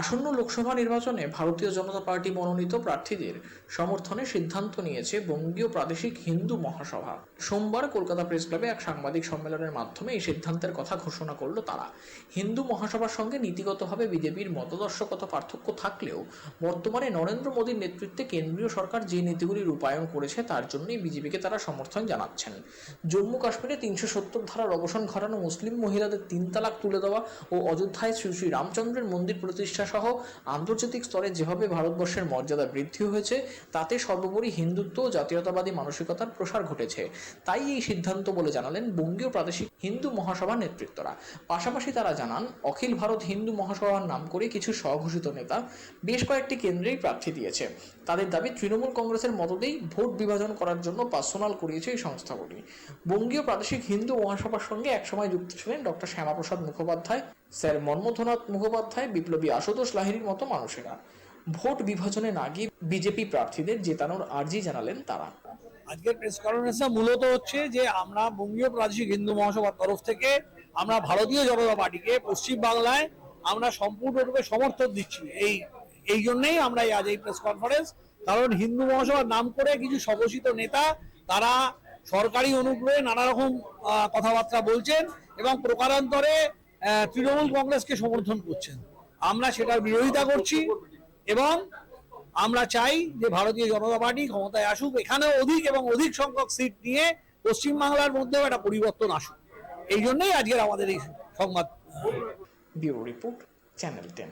আসন্ন লোকসভা নির্বাচনে ভারতীয় জনতা পার্টি মনোনীত প্রার্থীদের সমর্থনে সিদ্ধান্ত নিয়েছে বঙ্গীয় প্রাদেশিক হিন্দু মহাসভা। সোমবার কলকাতা প্রেস ক্লাবে এক সাংবাদিক সম্মেলনের মাধ্যমে এই সিদ্ধান্তের কথা ঘোষণা করল তারা। হিন্দু মহাসভার সঙ্গে নীতিগতভাবে বিজেপির মতদর্শকত পার্থক্য থাকলেও বর্তমানে নরেন্দ্র মোদীর নেতৃত্বে কেন্দ্রীয় সরকার যে নীতিগুলি রূপায়ণ করেছে তার জন্যই বিজেপিকে তারা সমর্থন জানাচ্ছেন। জম্মু কাশ্মীরে তিনশো সত্তর ধারার অবসান ঘটানো মুসলিম মহিলাদের তিন তালাক তুলে দেওয়া ও অযোধ্যায় শ্রী শ্রী রামচন্দ্রের মন্দির প্রতিষ্ঠা সহ আন্তর্জাতিক স্তরে যেভাবে ভারতবর্ষের মর্যাদা বৃদ্ধি হয়েছে, তাতে সর্বোপরি হিন্দুত্ব জাতীয়তাবাদী মানসিকতার প্রসার ঘটেছে। তাই এই সিদ্ধান্ত বলে জানালেন বঙ্গীয় প্রাদেশিক হিন্দু মহাসভার নেতৃত্বরা। পাশাপাশি তারা জানান, অখিল ভারত হিন্দু মহাসভার নাম করে কিছু স্বঘোষিত নেতা বেশ কয়েকটি কেন্দ্রেই প্রার্থী দিয়েছে। তাদের দাবি তৃণমূল কংগ্রেসের মততেই ভোট বিভাজন করার জন্য পার্সোনাল করিয়েছে এই সংস্থাগুলি। বঙ্গীয় প্রাদেশিক হিন্দু মহাসভার সঙ্গে একসময় যুক্ত ছিলেন ডক্টর শ্যামাপ্রসাদ মুখোপাধ্যায়। স্যার মন্মথনাথ মুখোপাধ্যায়, বিপ্লবী আশুতোষ লাহিড়ির মতো মানুষেরা। ভোট বিভাজনে না গিয়ে বিজেপি প্রার্থীদের জেতানোর আর্জি জানালেন তারা। আজকের প্রেস কনফারেন্সটা মূলত হচ্ছে যে, আমরা বঙ্গীয় প্রাদেশিক হিন্দু মহাসভার তরফ থেকে আমরা ভারতীয় জনতা পার্টিকে পশ্চিম বাংলায় আমরা সম্পূর্ণরূপে সমর্থন দিচ্ছি। এই এই জন্যই আমরা আজ এই প্রেস কনফারেন্স কারণ হিন্দু মহাসভার নাম করে কিছু স্বঘোষিত নেতা, তারা সরকারি অনুগ্রহে নানা রকম কথাবার্তা বলছেন এবং প্রকারান্তরে তৃণমূল কংগ্রেসকে সমর্থন করছেন। আমরা সেটার বিরোধিতা করছি এবং আমরা চাই যে ভারতীয় জনতা পার্টি ক্ষমতায় আসুক এখানে অধিক এবং অধিক সংখ্যক সিট নিয়ে পশ্চিমবাংলার মধ্যেও একটা পরিবর্তন আসুক। এই জন্যই আজকের আমাদের এই সংবাদ। Report, channel ten.